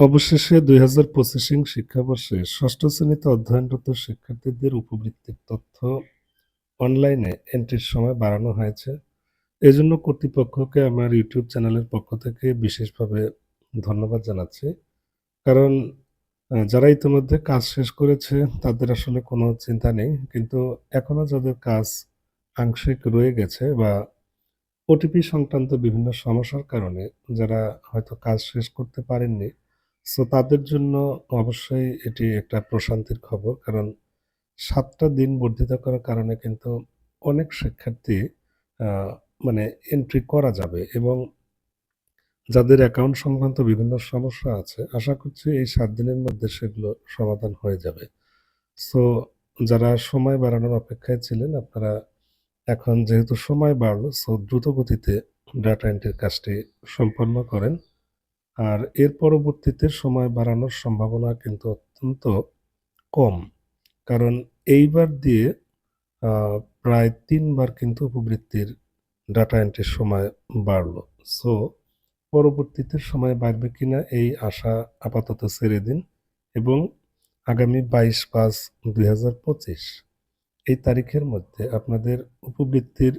অবশেষে দুই হাজার পঁচিশিং শিক্ষাবর্ষে ষষ্ঠ শ্রেণীতে অধ্যয়নরত শিক্ষার্থীদের উপবৃত্তির তথ্য অনলাইনে এন্ট্রির সময় বাড়ানো হয়েছে। এজন্য কর্তৃপক্ষকে আমার ইউটিউব চ্যানেলের পক্ষ থেকে বিশেষভাবে ধন্যবাদ জানাচ্ছি। কারণ যারা ইতিমধ্যে কাজ শেষ করেছে, তাদের আসলে কোনো চিন্তা নেই। কিন্তু এখনও যাদের কাজ আংশিক রয়ে গেছে বা ওটিপি সংক্রান্ত বিভিন্ন সমস্যার কারণে যারা হয়তো কাজ শেষ করতে পারেননি সো তাদের জন্য অবশ্যই এটি একটা প্রশান্তির খবর, কারণ সাতটা দিন বর্ধিত করার কারণে কিন্তু অনেক শিক্ষার্থী মানে এন্ট্রি করা যাবে এবং যাদের অ্যাকাউন্ট সংক্রান্ত বিভিন্ন সমস্যা আছে, আশা করছি এই সাত দিনের মধ্যে সেগুলো সমাধান হয়ে যাবে। সো যারা সময় বাড়ানোর অপেক্ষায় ছিলেন, আপনারা এখন যেহেতু সময় বাড়লো সো দ্রুত গতিতে ডাটা এন্ট্রির কাজটি সম্পন্ন করেন। আর এর পরবর্তীতে সময় বাড়ানোর সম্ভাবনা কিন্তু অত্যন্ত কম। কারণ এইবার দিয়ে প্রায় তিনবার কিন্তু উপবৃত্তির ডাটা এন্ট্রির সময় বাড়ল। সো পরবর্তীতে সময় বাড়বে কিনা এই আশা আপাতত ছেড়ে দিন এবং আগামী বাইশ পাঁচ দুই এই তারিখের মধ্যে আপনাদের উপবৃত্তির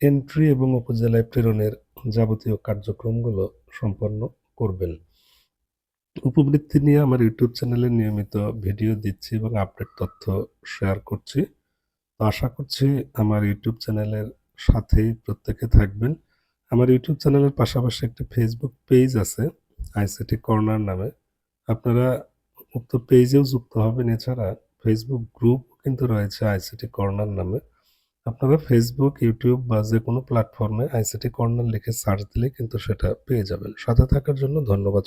এন্ট্রি এবং উপজেলায় প্রেরণের যাবতীয় কার্যক্রমগুলো সম্পন্ন করবেন। উপবৃত্তি নিয়ে আমার ইউটিউব চ্যানেলে নিয়মিত ভিডিও দিচ্ছি এবং আপডেট তথ্য শেয়ার করছি। আশা করছি আমার ইউটিউব চ্যানেলের সাথেই প্রত্যেকে থাকবেন। আমার ইউটিউব চ্যানেলের পাশাপাশি একটি ফেসবুক পেজ আছে আইসিটি কর্নার নামে। আপনারা উক্ত পেজেও যুক্ত হবেন। এছাড়া ফেসবুক গ্রুপ কিন্তু রয়েছে আইসিটি কর্নার নামে। আপনারা ফেসবুক ইউটিউব বা যে কোনো প্ল্যাটফর্মে আইসিটি কর্নার লিখে সার্চ দিলে কিন্তু সেটা পেয়ে যাবেন। সাথে থাকার জন্য ধন্যবাদ